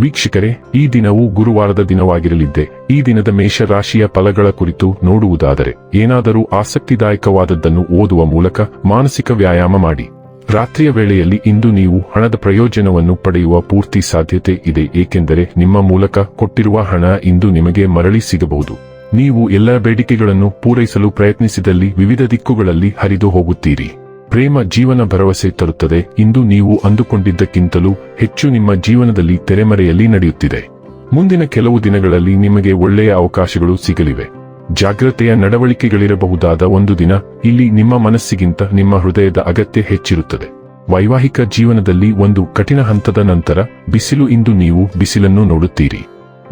ವೀಕ್ಷಕರೇ, ಈ ದಿನವು ಗುರುವಾರದ ದಿನವಾಗಿರಲಿದ್ದೆ. ಈ ದಿನದ ಮೇಷರಾಶಿಯ ಫಲಗಳ ಕುರಿತು ನೋಡುವುದಾದರೆ, ಏನಾದರೂ ಆಸಕ್ತಿದಾಯಕವಾದದ್ದನ್ನು ಓದುವ ಮೂಲಕ ಮಾನಸಿಕ ವ್ಯಾಯಾಮ ಮಾಡಿ. ರಾತ್ರಿಯ ವೇಳೆಯಲ್ಲಿ ಇಂದು ನೀವು ಹಣದ ಪ್ರಯೋಜನವನ್ನು ಪಡೆಯುವ ಪೂರ್ತಿ ಸಾಧ್ಯತೆ ಇದೆ, ಏಕೆಂದರೆ ನಿಮ್ಮ ಮೂಲಕ ಕೊಟ್ಟಿರುವ ಹಣ ಇಂದು ನಿಮಗೆ ಮರಳಿ ಸಿಗಬಹುದು. ನೀವು ಎಲ್ಲ ಬೇಡಿಕೆಗಳನ್ನು ಪೂರೈಸಲು ಪ್ರಯತ್ನಿಸಿದಲ್ಲಿ ವಿವಿಧ ದಿಕ್ಕುಗಳಲ್ಲಿ ಹರಿದು ಹೋಗುತ್ತೀರಿ. ಪ್ರೇಮ ಜೀವನ ಭರವಸೆ ತರುತ್ತದೆ. ಇಂದು ನೀವು ಅಂದುಕೊಂಡಿದ್ದಕ್ಕಿಂತಲೂ ಹೆಚ್ಚು ನಿಮ್ಮ ಜೀವನದಲ್ಲಿ ತೆರೆಮರೆಯಲ್ಲಿ ನಡೆಯುತ್ತಿದೆ. ಮುಂದಿನ ಕೆಲವು ದಿನಗಳಲ್ಲಿ ನಿಮಗೆ ಒಳ್ಳೆಯ ಅವಕಾಶಗಳು ಸಿಗಲಿವೆ. ಜಾಗ್ರತೆಯ ನಡವಳಿಕೆಗಳಿರಬಹುದಾದ ಒಂದು ದಿನ, ಇಲ್ಲಿ ನಿಮ್ಮ ಮನಸ್ಸಿಗಿಂತ ನಿಮ್ಮ ಹೃದಯದ ಅಗತ್ಯ ಹೆಚ್ಚಿರುತ್ತದೆ. ವೈವಾಹಿಕ ಜೀವನದಲ್ಲಿ ಒಂದು ಕಠಿಣ ಹಂತದ ನಂತರ, ಬಿಸಿಲು ಇಂದು ನೀವು ಬಿಸಿಲನ್ನು ನೋಡುತ್ತೀರಿ.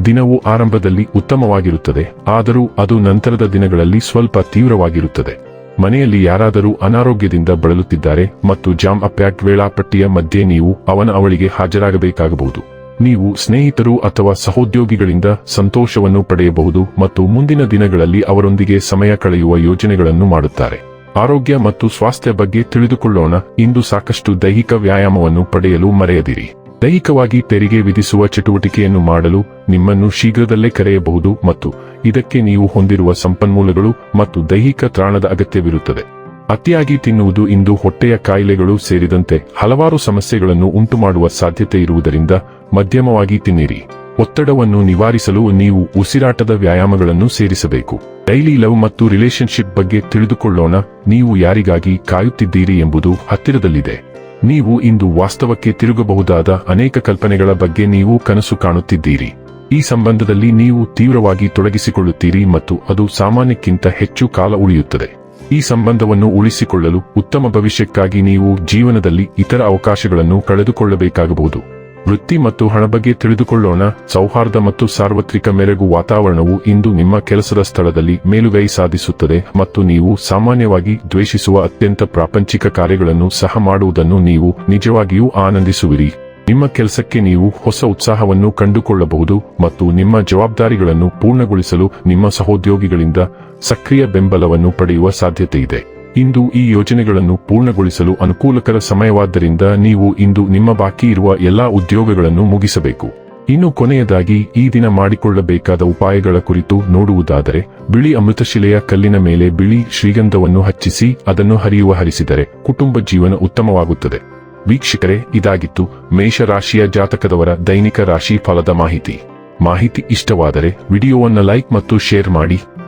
ದಿನವು ಆರಂಭದಲ್ಲಿ ಉತ್ತಮವಾಗಿರುತ್ತದೆ, ಆದರೂ ಅದು ನಂತರದ ದಿನಗಳಲ್ಲಿ ಸ್ವಲ್ಪ ತೀವ್ರವಾಗಿರುತ್ತದೆ. ಮನೆಯಲ್ಲಿ ಯಾರಾದರೂ ಅನಾರೋಗ್ಯದಿಂದ ಬಳಲುತ್ತಿದ್ದಾರೆ ಮತ್ತು ಜಾಮ್ ಅಪ್ಯಾಕ್ ವೇಳಾಪಟ್ಟಿಯ ಮಧ್ಯೆ ನೀವು ಅವನ ಅವಳಿಗೆ ಹಾಜರಾಗಬೇಕಾಗಬಹುದು. ನೀವು ಸ್ನೇಹಿತರು ಅಥವಾ ಸಹೋದ್ಯೋಗಿಗಳಿಂದ ಸಂತೋಷವನ್ನು ಪಡೆಯಬಹುದು ಮತ್ತು ಮುಂದಿನ ದಿನಗಳಲ್ಲಿ ಅವರೊಂದಿಗೆ ಸಮಯ ಕಳೆಯುವ ಯೋಜನೆಗಳನ್ನು ಮಾಡುತ್ತಾರೆ. ಆರೋಗ್ಯ ಮತ್ತು ಸ್ವಾಸ್ಥ್ಯ ಬಗ್ಗೆ ತಿಳಿದುಕೊಳ್ಳೋಣ. ಇಂದು ಸಾಕಷ್ಟು ದೈಹಿಕ ವ್ಯಾಯಾಮವನ್ನು ಪಡೆಯಲು ಮರೆಯದಿರಿ. ದೈಹಿಕವಾಗಿ ತೆರಿಗೆ ವಿಧಿಸುವ ಚಟುವಟಿಕೆಯನ್ನು ಮಾಡಲು ನಿಮ್ಮನ್ನು ಶೀಘ್ರದಲ್ಲೇ ಕರೆಯಬಹುದು ಮತ್ತು ಇದಕ್ಕೆ ನೀವು ಹೊಂದಿರುವ ಸಂಪನ್ಮೂಲಗಳು ಮತ್ತು ದೈಹಿಕ ತ್ರಾಣದ ಅಗತ್ಯವಿರುತ್ತದೆ. ಅತಿಯಾಗಿ ತಿನ್ನುವುದು ಇಂದು ಹೊಟ್ಟೆಯ ಕಾಯಿಲೆಗಳು ಸೇರಿದಂತೆ ಹಲವಾರು ಸಮಸ್ಯೆಗಳನ್ನು ಉಂಟುಮಾಡುವ ಸಾಧ್ಯತೆ ಇರುವುದರಿಂದ ಮಧ್ಯಮವಾಗಿ ತಿನ್ನಿರಿ. ಒತ್ತಡವನ್ನು ನಿವಾರಿಸಲು ನೀವು ಉಸಿರಾಟದ ವ್ಯಾಯಾಮಗಳನ್ನು ಸೇರಿಸಬೇಕು. ಡೈಲಿ ಲವ್ ಮತ್ತು ರಿಲೇಶನ್ಶಿಪ್ ಬಗ್ಗೆ ತಿಳಿದುಕೊಳ್ಳೋಣ. ನೀವು ಯಾರಿಗಾಗಿ ಕಾಯುತ್ತಿದ್ದೀರಿ ಎಂಬುದು ಹತ್ತಿರದಲ್ಲಿದೆ. ನೀವು ಇಂದು ವಾಸ್ತವಕ್ಕೆ ತಿರುಗಬಹುದಾದ ಅನೇಕ ಕಲ್ಪನೆಗಳ ಬಗ್ಗೆ ನೀವು ಕನಸು ಕಾಣುತ್ತಿದ್ದೀರಿ. ಈ ಸಂಬಂಧದಲ್ಲಿ ನೀವು ತೀವ್ರವಾಗಿ ತೊಡಗಿಸಿಕೊಳ್ಳುತ್ತೀರಿ ಮತ್ತು ಅದು ಸಾಮಾನ್ಯಕ್ಕಿಂತ ಹೆಚ್ಚು ಕಾಲ ಉಳಿಯುತ್ತದೆ. ಈ ಸಂಬಂಧವನ್ನು ಉಳಿಸಿಕೊಳ್ಳಲು ಉತ್ತಮ ಭವಿಷ್ಯಕ್ಕಾಗಿ ನೀವು ಜೀವನದಲ್ಲಿ ಇತರ ಅವಕಾಶಗಳನ್ನು ಕಳೆದುಕೊಳ್ಳಬೇಕಾಗಬಹುದು. ವೃತ್ತಿ ಮತ್ತು ಹಣ ಬಗ್ಗೆ ತಿಳಿದುಕೊಳ್ಳೋಣ. ಸೌಹಾರ್ದ ಮತ್ತು ಸಾರ್ವತ್ರಿಕ ಮೇರೆಗು ವಾತಾವರಣವು ಇಂದು ನಿಮ್ಮ ಕೆಲಸದ ಸ್ಥಳದಲ್ಲಿ ಮೇಲುಗೈ ಸಾಧಿಸುತ್ತದೆ ಮತ್ತು ನೀವು ಸಾಮಾನ್ಯವಾಗಿ ದ್ವೇಷಿಸುವ ಅತ್ಯಂತ ಪ್ರಾಪಂಚಿಕ ಕಾರ್ಯಗಳನ್ನು ಸಹ ಮಾಡುವುದನ್ನು ನೀವು ನಿಜವಾಗಿಯೂ ಆನಂದಿಸುವಿರಿ. ನಿಮ್ಮ ಕೆಲಸಕ್ಕೆ ನೀವು ಹೊಸ ಉತ್ಸಾಹವನ್ನು ಕಂಡುಕೊಳ್ಳಬಹುದು ಮತ್ತು ನಿಮ್ಮ ಜವಾಬ್ದಾರಿಗಳನ್ನು ಪೂರ್ಣಗೊಳಿಸಲು ನಿಮ್ಮ ಸಹೋದ್ಯೋಗಿಗಳಿಂದ ಸಕ್ರಿಯ ಬೆಂಬಲವನ್ನು ಪಡೆಯುವ ಸಾಧ್ಯತೆಯಿದೆ. ಇಂದು ಈ ಯೋಜನೆಗಳನ್ನು ಪೂರ್ಣಗೊಳಿಸಲು ಅನುಕೂಲಕರ ಸಮಯವಾದ್ದರಿಂದ ನೀವು ಇಂದು ನಿಮ್ಮ ಬಾಕಿ ಇರುವ ಎಲ್ಲಾ ಉದ್ಯೋಗಗಳನ್ನು ಮುಗಿಸಬೇಕು. ಇನ್ನು ಕೊನೆಯದಾಗಿ ಈ ದಿನ ಮಾಡಿಕೊಳ್ಳಬೇಕಾದ ಉಪಾಯಗಳ ಕುರಿತು ನೋಡುವುದಾದರೆ, ಬಿಳಿ ಅಮೃತಶಿಲೆಯ ಕಲ್ಲಿನ ಮೇಲೆ ಬಿಳಿ ಶ್ರೀಗಂಧವನ್ನು ಹಚ್ಚಿಸಿ ಅದನ್ನು ಹರಿಯುವ ಹರಿಸಿದರೆ ಕುಟುಂಬ ಜೀವನ ಉತ್ತಮವಾಗುತ್ತದೆ. ವೀಕ್ಷಕರೇ, ಇದಾಗಿತ್ತು ಮೇಷರಾಶಿಯ ಜಾತಕದವರ ದೈನಿಕ ರಾಶಿ ಫಲದ ಮಾಹಿತಿ. ಮಾಹಿತಿ ಇಷ್ಟವಾದರೆ ವಿಡಿಯೋವನ್ನು ಲೈಕ್ ಮತ್ತು ಶೇರ್ ಮಾಡಿ.